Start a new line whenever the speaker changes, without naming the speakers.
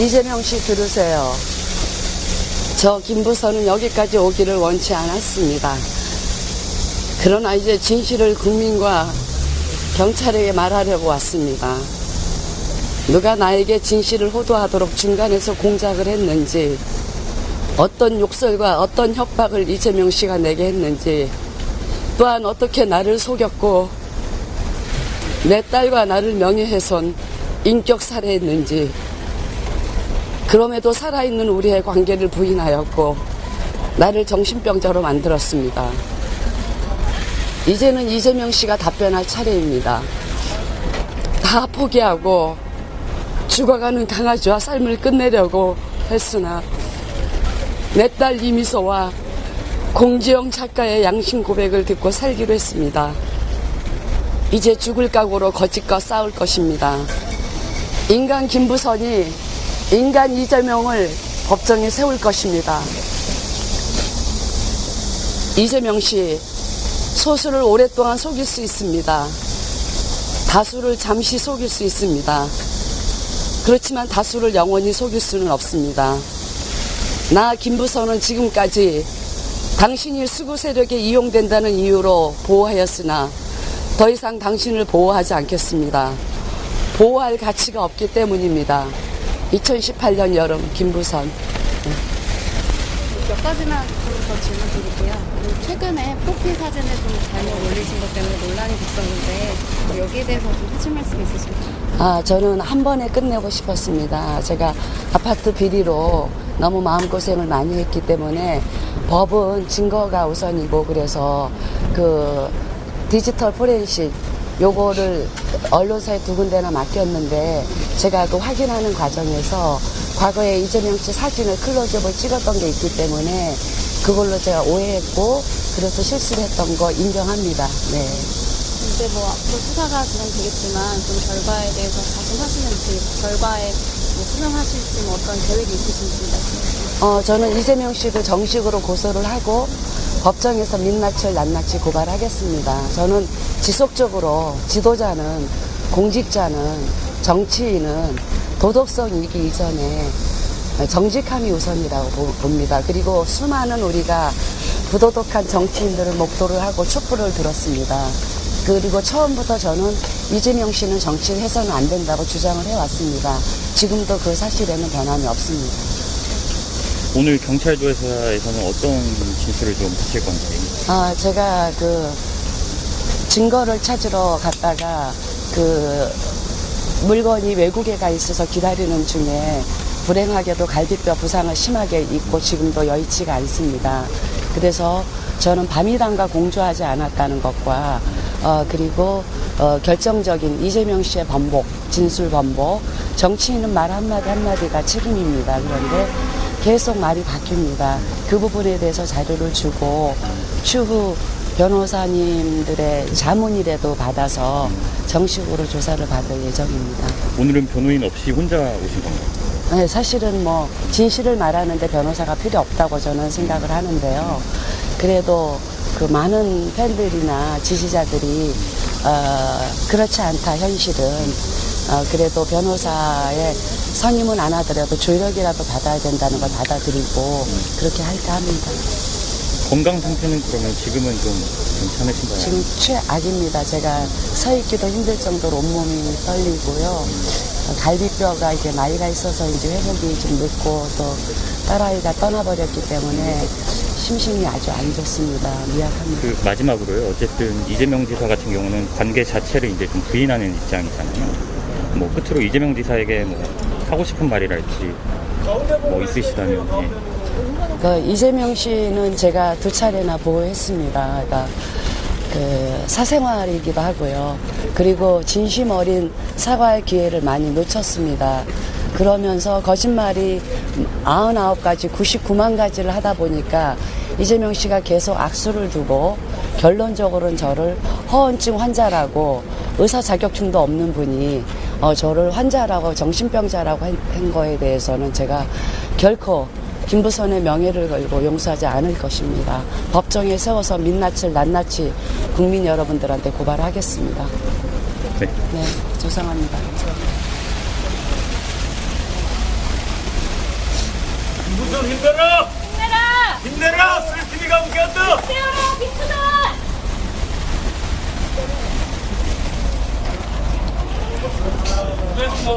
이재명 씨 들으세요. 저 김부선은 여기까지 오기를 원치 않았습니다. 그러나 이제 진실을 국민과 경찰에게 말하려고 왔습니다. 누가 나에게 진실을 호도하도록 중간에서 공작을 했는지, 어떤 욕설과 어떤 협박을 이재명 씨가 내게 했는지, 또한 어떻게 나를 속였고, 내 딸과 나를 명예훼손, 인격 살해했는지, 그럼에도 살아있는 우리의 관계를 부인하였고, 나를 정신병자로 만들었습니다. 이제는 이재명 씨가 답변할 차례입니다. 다 포기하고 죽어가는 강아지와 삶을 끝내려고 했으나 내 딸 이미소와 공지영 작가의 양심 고백을 듣고 살기로 했습니다. 이제 죽을 각오로 거짓과 싸울 것입니다. 인간 김부선이 인간 이재명을 법정에 세울 것입니다. 이재명 씨, 소수를 오랫동안 속일 수 있습니다. 다수를 잠시 속일 수 있습니다. 그렇지만 다수를 영원히 속일 수는 없습니다. 나 김부선은 지금까지 당신이 수구 세력에 이용된다는 이유로 보호하였으나 더 이상 당신을 보호하지 않겠습니다. 보호할 가치가 없기 때문입니다. 2018년 여름 김부선
몇 가지만 좀 더 질문 드릴게요. 그 최근에 프로필 사진을 좀 잘못 올리신 것 때문에 논란이 됐었는데 뭐 여기에 대해서 좀 하실 말씀 있으실까요?
아, 저는 한 번에 끝내고 싶었습니다. 제가 아파트 비리로 너무 마음고생을 많이 했기 때문에 법은 증거가 우선이고 그래서 그 디지털 포렌식 요거를 언론사에 두 군데나 맡겼는데 제가 그 확인하는 과정에서 과거에 이재명 씨 사진을 클로즈업을 찍었던 게 있기 때문에 그걸로 제가 오해했고 그래서 실수를 했던 거 인정합니다. 네.
이제 뭐 앞으로 수사가 진행되겠지만 좀 결과에 대해서 자신하시는지 결과에 뭐 수정하실지 뭐 어떤 계획이 있으신지 말씀해 주세요.
어, 저는 이재명 씨도 정식으로 고소를 하고 법정에서 민낯을 낱낱이 고발하겠습니다. 저는 지속적으로 지도자는 공직자는 정치인은 도덕성이기 이전에 정직함이 우선이라고 보- 봅니다. 그리고 수많은 우리가 부도덕한 정치인들을 목도를 하고 촛불을 들었습니다. 그리고 처음부터 저는 이재명 씨는 정치를 해서는 안 된다고 주장을 해왔습니다. 지금도 그 사실에는 변함이 없습니다.
오늘 경찰 조사에서는 어떤 진술을 좀 하실 건지.
아, 제가 그 증거를 찾으러 갔다가 그 물건이 외국에 가 있어서 기다리는 중에 불행하게도 갈비뼈 부상을 심하게 입고 지금도 여의치가 않습니다. 그래서 저는 밤이단과 공조하지 않았다는 것과 어, 그리고 어, 결정적인 이재명 씨의 번복, 진술 번복, 정치인은 말 한마디 한마디가 책임입니다. 그런데 계속 말이 바뀝니다. 그 부분에 대해서 자료를 주고 추후 변호사님들의 자문이라도 받아서 정식으로 조사를 받을 예정입니다.
오늘은 변호인 없이 혼자 오신 건가요?
네, 사실은 뭐 진실을 말하는데 변호사가 필요 없다고 저는 생각을 하는데요. 그래도 그 많은 팬들이나 지지자들이 어, 그렇지 않다 현실은 어, 그래도 변호사의 선임은 안 하더라도 조력이라도 받아야 된다는 걸 받아들이고 그렇게 할까 합니다.
건강 상태는 그러면 지금은 좀 괜찮으신가요?
지금 최악입니다. 제가 서 있기도 힘들 정도로 온몸이 떨리고요. 어, 갈비뼈가 이제 나이가 있어서 이제 회복이 좀 늦고 또 딸아이가 떠나버렸기 때문에 심신이 아주 안 좋습니다. 미약합니다.
그 마지막으로요. 어쨌든 이재명 지사 같은 경우는 관계 자체를 이제 좀 부인하는 입장이잖아요. 뭐 끝으로 이재명 지사에게 뭐 하고 싶은 말이랄지 뭐 있으시다면 예.
그 이재명 씨는 제가 두 차례나 보호했습니다. 그러니까 그 사생활이기도 하고요. 그리고 진심 어린 사과의 기회를 많이 놓쳤습니다. 그러면서 거짓말이 99가지, 99만 가지를 하다 보니까 이재명 씨가 계속 악수를 두고 결론적으로는 저를 허언증 환자라고 의사 자격증도 없는 분이 어, 저를 환자라고 정신병자라고 한, 한 거에 대해서는 제가 결코 김부선의 명예를 걸고 용서하지 않을 것입니다. 법정에 세워서 민낯을 낱낱이 국민 여러분들한테 고발하겠습니다.
네.
네, 죄송합니다.
김수선 힘내라!
힘내라!
힘내라! 쓰리TV가 함께한 다!
세워라 빅수선!